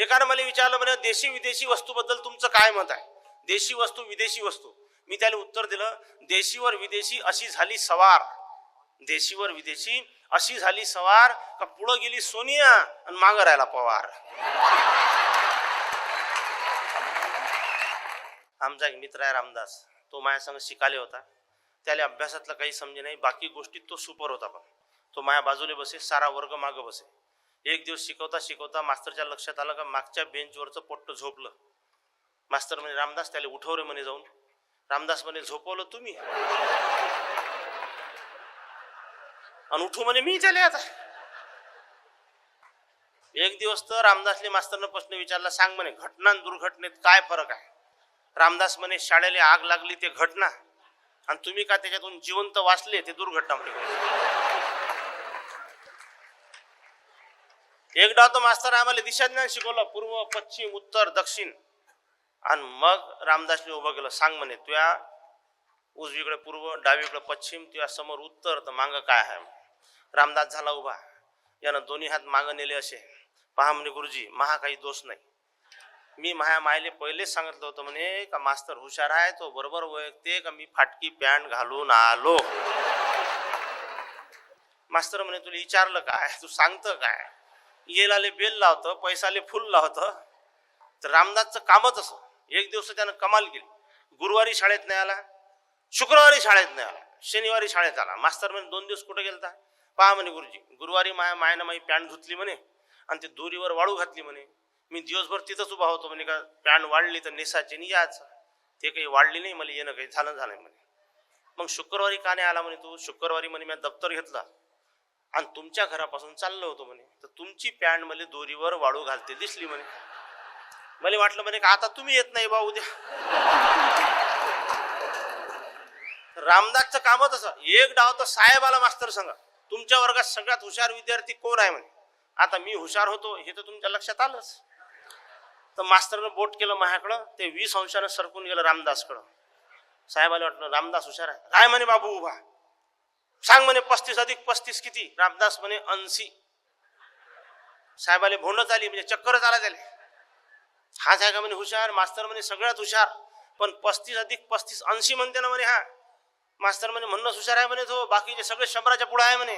एकानं मला विचारलं म्हणे देशी विदेशी वस्तूबद्दल तुमचं काय मत आहे? देशी वस्तू विदेशी वस्तू. मी त्याला उत्तर दिलं देशीवर विदेशी अशी झाली सवार. देशीवर विदेशी अशी झाली सवार का पुढं गेली सोनिया आणि मागं राहिला पवार? आमचा एक मित्र आहे रामदास. तो माझ्या संग शिकाले होता. त्याला अभ्यासातलं काही समजे नाही बाकी गोष्टीत तो सुपर होता पण तो माझ्या बाजूला बसे सारा वर्ग मागं बसे. एक दिवस शिकवता शिकवता मास्तरच्या लक्षात आलं का मागच्या बेंचवरचं पोट्ट झोपलं. मास्तर म्हणे रामदास त्याला उठवरे म्हणे जाऊन. रामदास म्हणे झोपवलं तुम्ही? आणि उठू म्हणे मी त्याले आता. एक दिवस तर रामदासले मास्तरनं प्रश्न विचारला सांग म्हणे घटना दुर्घटनेत काय फरक आहे? रामदास म्हणे शाळेला आग लागली ते घटना. आणि तुम्ही का त्याच्यातून जिवंत वाचले ते दुर्घटना? म्हणे एक डाव तर मास्तर आम्हाला दिशाज्ञान शिकवलं पूर्व पश्चिम उत्तर दक्षिण. आणि मग रामदासने उभं केलं. सांग म्हणे तुया उजवीकडे पूर्व डावीकडे पश्चिम तुया समोर उत्तर तर मांग काय आहे? रामदास झाला उभा. यानं दोन्ही हात मागं नेले असे. पहा म्हणे गुरुजी महा काही दोष नाही. मी माया मायले पहिलेच सांगितलं होतं म्हणे का मास्तर हुशार आहे तो बरोबर ओळखते का मी फाटकी पॅन्ट घालून आलो? मास्तर म्हणे तुला विचारलं काय? तू सांगतं काय? येलाले बेल लावतं पैसाले फुल लावतं. तर रामदासचं कामच असं. एक दिवस त्यानं कमाल केली. गुरुवारी शाळेत नाही आला शुक्रवारी शाळेत नाही आला शनिवारी शाळेत आला. मास्तर म्हणे दोन दिवस कुठे गेलता? पहा म्हणे गुरुजी गुरुवारी माया मायानं माई पॅन्ट धुतली म्हणे आणि ते दोरीवर वाळू घातली म्हणे. मी दिवसभर तिथंच उभा होतो म्हणे का पॅन्ट वाढली तर नेसाची नि यायचं. ते काही वाढली नाही मला येणं काही झालं झालं म्हणे. मग शुक्रवारी का नाही आला म्हणे तू? शुक्रवारी म्हणे मी दप्तर घेतला. आणि तुमच्या घरापासून चाललो होतो म्हणे. तर तुमची पॅन्ट मला दोरीवर वाळू घालते दिसली म्हणे. मला वाटलं म्हणे का आता तुम्ही येत नाही बा उद्या. रामदासचं कामच असं एक डाव तर साहेबाला मास्तर सांगा तुमच्या वर्गात सगळ्यात हुशार विद्यार्थी कोण आहे म्हणे. आता मी हुशार होतो हे तर तुमच्या लक्षात आलंच. तर मास्तरनं बोट केलं माझ्याकडं ते वीस अंशानं सरकून गेलं रामदासकडं. साहेबाला वाटलं रामदास हुशार आहे. काय म्हणे बाबू उभा? सांग म्हणे पस्तीस अधिक पस्तीस किती? रामदास म्हणे ऐंशी. साहेबाले भोंडच आली म्हणजे चक्करच आला. त्याला हा साहेब का म्हणे हुशार मास्तर म्हणे सगळ्यात हुशार. पण पस्तीस अधिक पस्तीस ऐंशी म्हणते ना म्हणे हा. मास्तर म्हणे म्हणणंच हुशार आहे म्हणे तो बाकीचे सगळे शंभराच्या पुढे आहे म्हणे.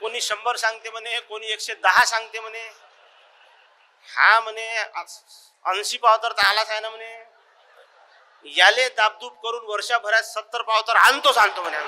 कोणी शंभर सांगते म्हणे कोणी एकशे दहा सांगते म्हणे. हा म्हणे ऐंशी पावतर तर आलाच आहे ना म्हणे. याले दाबदूब करून वर्षभरात सत्तर पावतर आणतोच आणतो म्हणे.